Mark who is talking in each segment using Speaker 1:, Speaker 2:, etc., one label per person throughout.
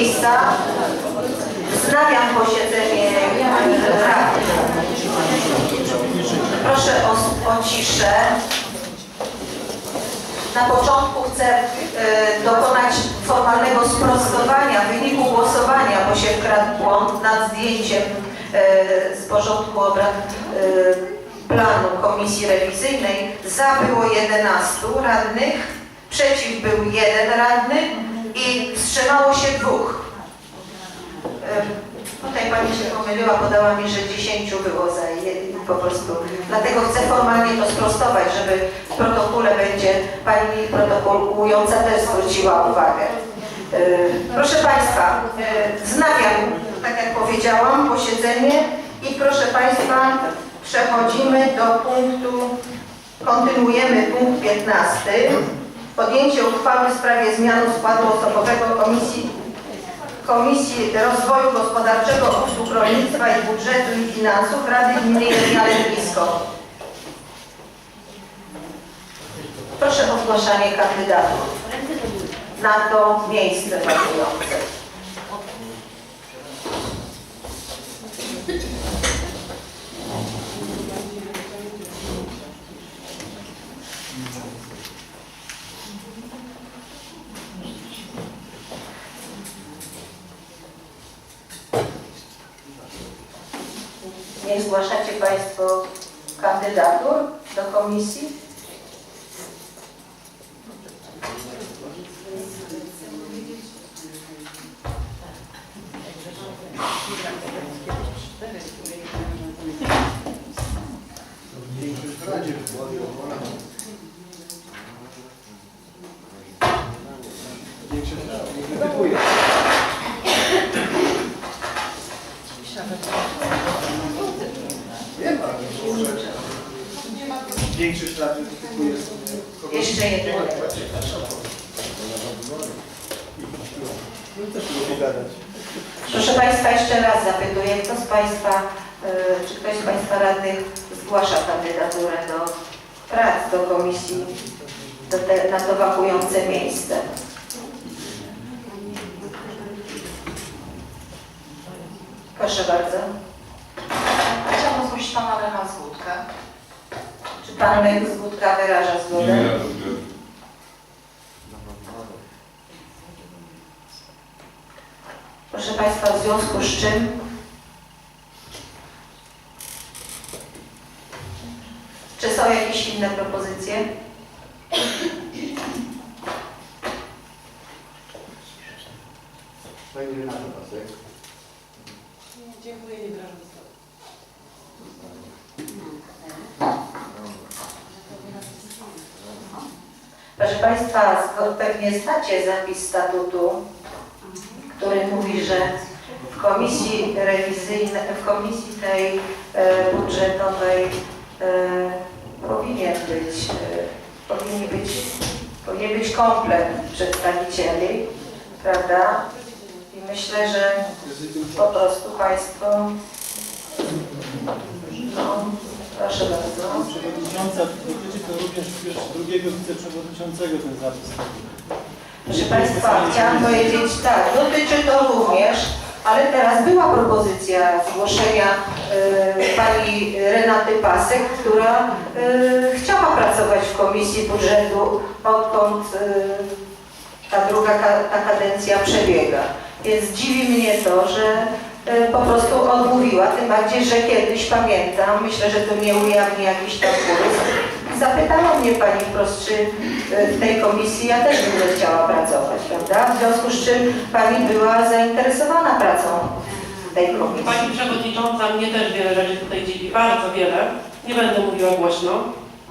Speaker 1: miejsca. Wznawiam posiedzenie Rady. Proszę o, o ciszę. Na początku chcę e, dokonać formalnego sprostowania wyniku głosowania, bo się wkradł błąd nad zdjęciem e, z porządku obrad e, planu Komisji Rewizyjnej. Za było 11 radnych, przeciw był jeden radny i wstrzymało dwóch. Tutaj Pani się pomyliła, podała mi, że 10 było za je- po prostu. Dlatego chcę formalnie to sprostować, żeby w protokole będzie Pani protokolująca też zwróciła uwagę. Proszę Państwa, wznawiam, tak jak powiedziałam, posiedzenie i proszę Państwa, przechodzimy do punktu, kontynuujemy punkt 15. Podjęcie uchwały w sprawie zmiany składu osobowego Komisji Komisji Rozwoju Gospodarczego, Usług Rolnictwa i Budżetu i Finansów Rady Gminy Jelenia-Lewisko. Proszę o zgłaszanie kandydatów na to miejsce panujące. Nie zgłaszacie Państwo kandydatur do komisji?
Speaker 2: Większość lat krytykuje
Speaker 1: Jeszcze jeden.
Speaker 2: No też lubię gadać.
Speaker 1: Proszę Państwa, jeszcze raz zapytuję, kto z Państwa, y, czy ktoś z Państwa radnych zgłasza kandydaturę do prac do komisji do te, na to wakujące miejsce? Proszę bardzo.
Speaker 3: Chciałam zgłosić pana Lena Złódkę.
Speaker 1: Pan Lech Zgódka wyraża zgodę?
Speaker 4: Nie.
Speaker 1: Proszę Państwa, w związku z czym Czy są jakieś inne propozycje?
Speaker 2: Pani Renata Pasek.
Speaker 3: Dziękuję, nie
Speaker 1: Proszę Państwa, pewnie znacie zapis statutu, który mówi, że w komisji rewizyjnej, w komisji tej e, budżetowej e, powinien być, e, powinien być, powinien być komplet przedstawicieli, prawda? I myślę, że po prostu Państwo, proszę bardzo.
Speaker 5: Przewodnicząca, dotyczy to również drugiego wiceprzewodniczącego ten zapis.
Speaker 1: Proszę Państwa, chciałam powiedzieć tak, dotyczy to również, ale teraz była propozycja zgłoszenia e, pani Renaty Pasek, która e, chciała pracować w Komisji Budżetu, odkąd e, ta druga ta kadencja przebiega. Więc dziwi mnie to, że po prostu odmówiła, tym bardziej, że kiedyś pamiętam, myślę, że to nie ujawni jakiś tam kurs, Zapytała mnie Pani wprost, czy e, w tej komisji ja też bym chciała pracować, prawda? W związku z czym Pani była zainteresowana pracą tej komisji.
Speaker 6: Pani Przewodnicząca, mnie też wiele rzeczy tutaj dziwi, bardzo wiele. Nie będę mówiła głośno.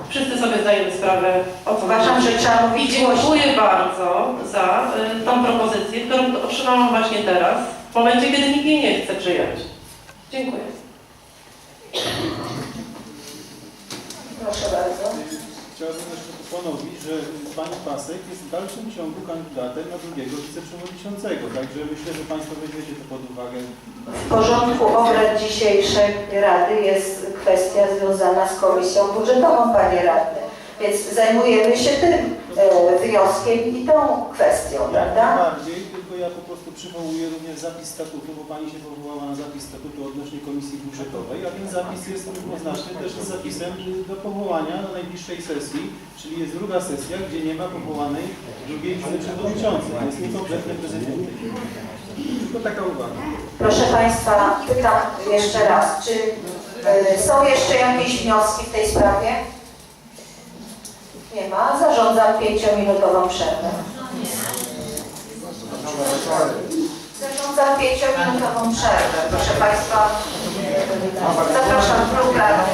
Speaker 6: Wszyscy sobie zdajemy sprawę, o co
Speaker 1: Uważam, że trzeba
Speaker 6: I
Speaker 1: mówić głośno.
Speaker 6: dziękuję bardzo za y, tą propozycję, którą otrzymałam właśnie teraz, w momencie, kiedy nikt jej nie chce przyjąć. Dziękuję.
Speaker 1: Proszę bardzo.
Speaker 5: Chciałbym jeszcze ponowić, że pani Pasek jest w dalszym ciągu kandydatem na drugiego wiceprzewodniczącego, także myślę, że Państwo weźmiecie to pod uwagę.
Speaker 1: W porządku obrad dzisiejszej Rady jest kwestia związana z Komisją Budżetową, Panie Radny. Więc zajmujemy się tym wnioskiem i tą kwestią,
Speaker 5: Jak
Speaker 1: prawda?
Speaker 5: najbardziej, tylko ja po prostu przywołuję również zapis statutu, bo Pani się powołała na zapis statutu odnośnie komisji budżetowej, a ten zapis jest równoznaczny też z zapisem do powołania na najbliższej sesji, czyli jest druga sesja, gdzie nie ma powołanej drugiej wiceprzewodniczącej. Jest niekompletne prezydium. Tylko taka uwaga.
Speaker 1: Proszę Państwa, pytam jeszcze raz, czy y, są jeszcze jakieś wnioski w tej sprawie? Nie ma. Zarządzam pięciominutową przerwę. Zarządzam pięciominutową przerwę. Proszę Państwa, zapraszam klub radny